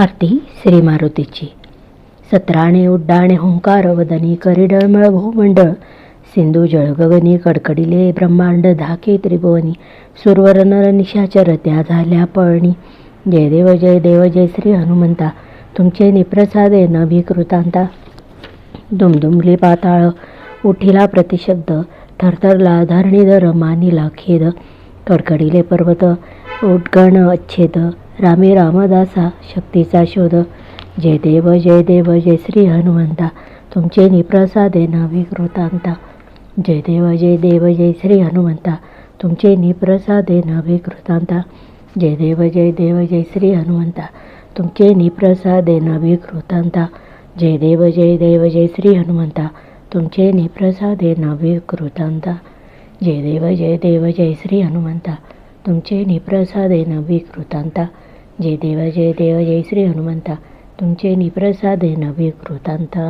आरती श्री मारुतीची सत्राणे उड्डाणे हुंकार वदनी करिडळमळ भूमंडळ सिंधू जळगगनी कडकडीले ब्रह्मांड धाके त्रिभुवनी सुरवर नर निशाचर त्या झाल्या पळणी. जय देव जय देव जय श्री हनुमंता. तुमचे निप्रसादे न भिकृतांता दुमदुमली पाताळ उठिला प्रतिशब्द थरथरला धरणीधर मानिला खेद कडकडीले पर्वत उद्गण अच्छेद रामे रामदासा शक्तीचा शोध जय देव जय देव जय श्री हनुमंता तुमचे निप्रसादे न विकृतांता जय देव जय देव जय श्री हनुमंता तुमचे निप्रसादे न विकृतांता जय देव जय देव जय श्री हनुमंता तुमचे निप्रसादे न विकृतांता जय देव जय देव जय श्री हनुमंता तुमचे निप्रसादे न विकृतांता जय देव जय देव जय श्री हनुमंता तुमचे निप्रसादे नवी विकृतांता जय देव जय देव जय श्री हनुमंता. तुमचे निप्रसादे नवी विकृतांता